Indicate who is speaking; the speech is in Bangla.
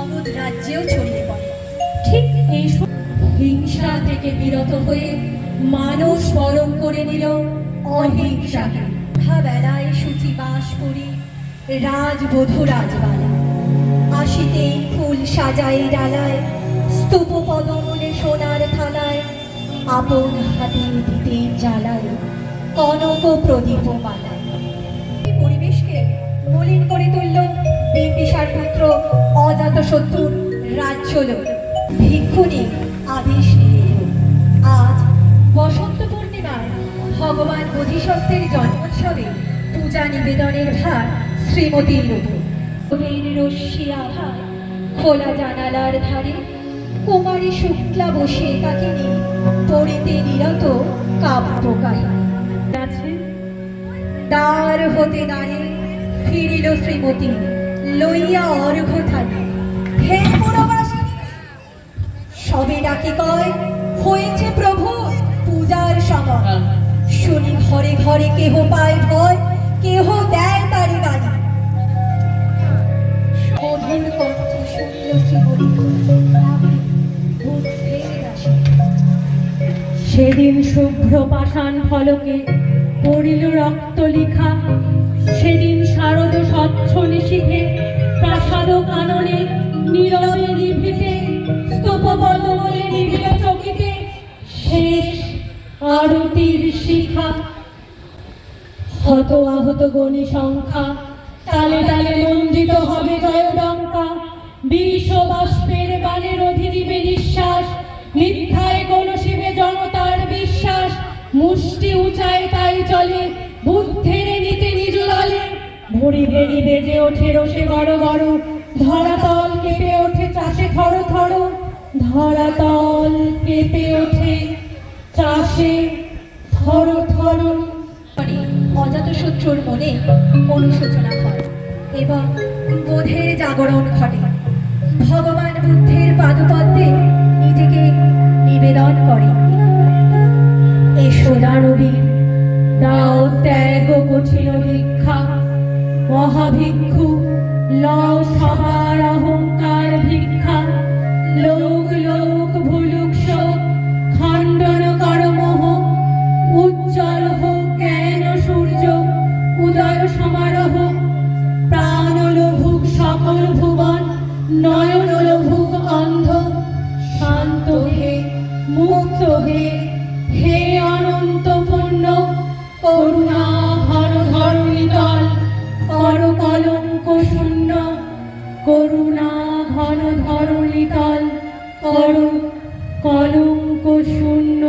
Speaker 1: মগধ রাজ্যেও ছড়িয়ে পড়ে। ঠিক এই হিংসা থেকে বিরত হয়ে মানুষ বরণ করে নিল অহিংসাকে বেলায় সুচি বাস করি রাজবধূ রাজবালা আসিতে ফুল সাজাই ডালায়, স্তূপ পদমূলে সোনার থালায় আপন হাতে দিতে জ্বালায় কনক প্রদীপ মালায়। পরিবেশকে মলিন করে তুলল বিম্বিসার পুত্র অজাত শত্রুর রাজ্য লোক। ভিক্ষুণী আদেশ আজ বসন্ত পূর্ণিমায় ভগবান বোধিসত্ত্বের জন্মোৎসবে পূজা নিবেদনের ভার শ্রীমতীর ওদের রশ্মি আধার খোলা জানালার ধারে, কুমারী শুক্লা বসে তাকে নিয়ে পড়িতে নিরত কাব্য কাহিনী আছে দ্বার হতে দাঁড়ে ফিরিল শ্রীমতী, লইয়া অর্ঘ সবে ডাকি কয় হয়েছে প্রভু পূজার সময়। শুনি ঘরে ঘরে কেহ পায় ভয় কেহ দেয় তারি গালি মধুর কণ্ঠ শুনিল
Speaker 2: সেদিন শুভ্র পাষাণ ফলকে পড়িল রক্ত লিখা সেদিন শারদ হত আহত গণি সংখ্যা, তালে তালে নন্দিত হবে জয়ডঙ্কা বিষ বাষ্পের বাণে রোধি নিঃশ্বাস, মিথ্যায় শিবে জনতার বিশ্বাস। মুষ্টি উঁচায় তাই চলে, বুদ্ধের নিতে নিজ দলে। ভুড়ি ভেড়ি বেজে ওঠে রসে বড় বড় ধরাতল কেঁপে ওঠে চাষে থর থর। ধরাতল কেঁপে ওঠে চাষে থর
Speaker 1: অজাতশত্রুর মনে অনুশোচনা হয় এবং বোধের জাগরণ ঘটে। ভগবান বুদ্ধের পাদপদ্মে নিজেকে নিবেদন করে।
Speaker 2: এসো দানবী দাও ত্যাগ কঠিন ভিক্ষা মহাভিক্ষু, লও সবার নরভুক অন্ধ শান্ত হে হে হে করুণা হর ধরণীতল কর কলঙ্ক শূন্য করুণা ঘন ধরণীতল, কর কলঙ্ক শূন্য।